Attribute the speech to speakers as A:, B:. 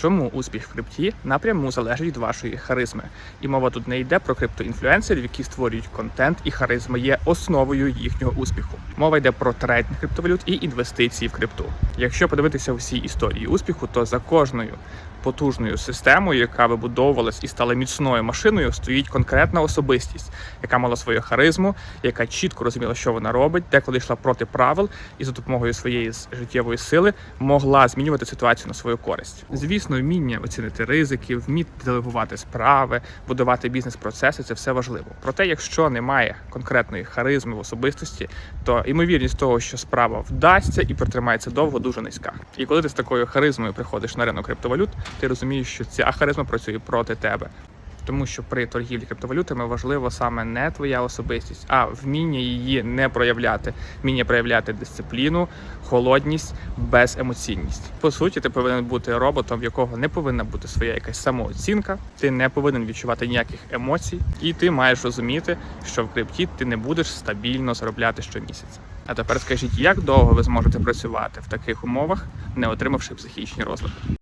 A: Чому успіх в крипті напряму залежить від вашої харизми? І мова тут не йде про криптоінфлюенсерів, які створюють контент, і харизма є основою їхнього успіху. Мова йде про трейдинг криптовалют і інвестиції в крипту. Якщо подивитися всі історії успіху, то за кожною потужною системою, яка вибудовувалась і стала міцною машиною, стоїть конкретна особистість, яка мала свою харизму, яка чітко розуміла, що вона робить, деколи йшла проти правил і за допомогою своєї життєвої сили могла змінювати ситуацію на свою користь. Звісно, вміння оцінити ризики, вміти делегувати справи, будувати бізнес-процеси це все важливо. Проте, якщо немає конкретної харизми в особистості, то ймовірність того, що справа вдасться і протримається довго, дуже низька. І коли ти з такою харизмою приходиш на ринок криптовалют, ти розумієш, що ця харизма працює проти тебе. Тому що при торгівлі криптовалютами важливо саме не твоя особистість, а вміння її не проявляти, вміння проявляти дисципліну, холодність, беземоційність. По суті, ти повинен бути роботом, в якого не повинна бути своя якась самооцінка, ти не повинен відчувати ніяких емоцій, і ти маєш розуміти, що в крипті ти не будеш стабільно заробляти щомісяця. А тепер скажіть, як довго ви зможете працювати в таких умовах, не отримавши психічні розлади?